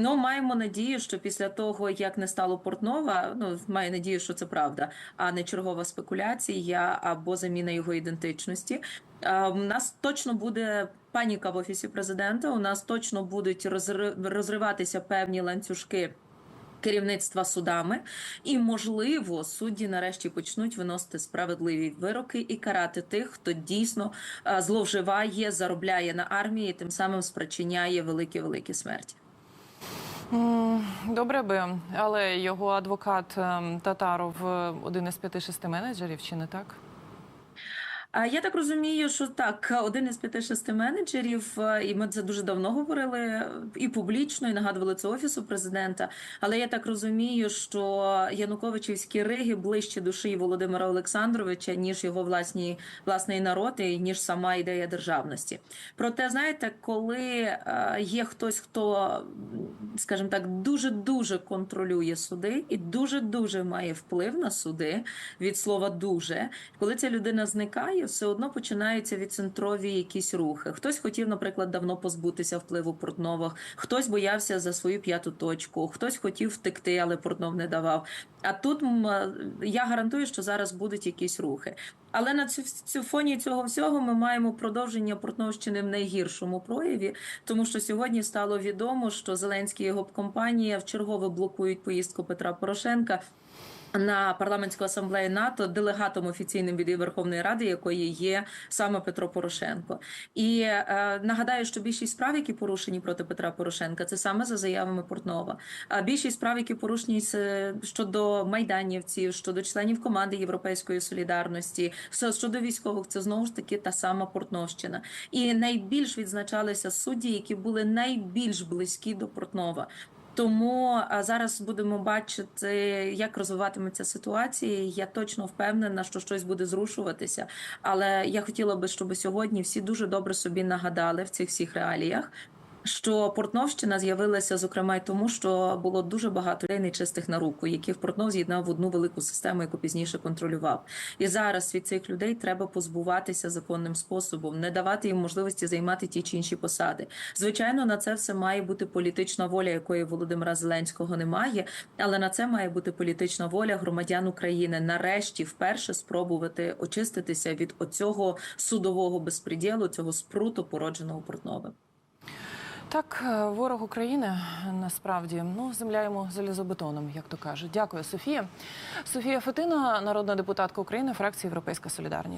Ну, маємо надію, що після того, як не стало Портнова, ну маю надію, що це правда, а не чергова спекуляція або заміна його ідентичності. У нас точно буде паніка в офісі президента. У нас точно будуть розри- розриватися певні ланцюжки. Керівництва судами, і можливо судді нарешті почнуть виносити справедливі вироки і карати тих, хто дійсно зловживає, заробляє на армії, тим самим спричиняє великі великі смерті. Добре би, але його адвокат ем, Татаров е, один із п'яти шести менеджерів, чи не так? Я так розумію, що так, один із п'яти шести менеджерів, е, і ми це дуже давно говорили і публічно, і нагадували це офісу президента. Але я так розумію, що Януковичівські риги ближче душі Володимира Олександровича, ніж його власні власний народ, і ніж сама ідея державності. Проте, знаєте, коли е, є хтось, хто, скажімо так, дуже дуже контролює суди і дуже дуже має вплив на суди від слова дуже, коли ця людина зникає, все одно починаються відцентрові якісь рухи. Хтось хотів, наприклад, давно позбутися впливу Портнових, хтось боявся за свою п'яту точку, хтось хотів втекти, але Портнов не давав. А тут я гарантую, що зараз будуть якісь рухи. Але на цю, фоні цього всього ми маємо продовження Портновщини в найгіршому прояві, тому що сьогодні стало відомо, що Зеленський його компанія вчергове блокують поїздку Петра Порошенка. На парламентську асамблею НАТО делегатом офіційним від Верховної Ради, якої є саме Петро Порошенко, і е, нагадаю, що більшість справ, які порушені проти Петра Порошенка, це саме за заявами Портнова. А більшість справ, які порушені щодо майданівців, щодо членів команди Європейської солідарності, щодо військових, це знову ж таки та сама Портновщина. І найбільш відзначалися судді, які були найбільш близькі до Портнова. Тому зараз будемо бачити, як розвиватиметься ситуація. Я точно впевнена, що щось буде зрушуватися. Але я хотіла би, щоб сьогодні всі дуже добре собі нагадали в цих всіх реаліях. Що Портновщина з'явилася зокрема й тому, що було дуже багато людей нечистих на руку, яких Портнов з'єднав в одну велику систему, яку пізніше контролював. І зараз від цих людей треба позбуватися законним способом, не давати їм можливості займати ті чи інші посади. Звичайно, на це все має бути політична воля, якої Володимира Зеленського немає. Але на це має бути політична воля громадян України. Нарешті вперше спробувати очиститися від оцього судового безпреділу, цього спруту, породженого Портновим. Так, е, ворог України насправді ну земля йому залізобетоном, як то кажуть. Дякую, Софія. Софія Фетина, народна депутатка України, фракція Європейська Солідарність.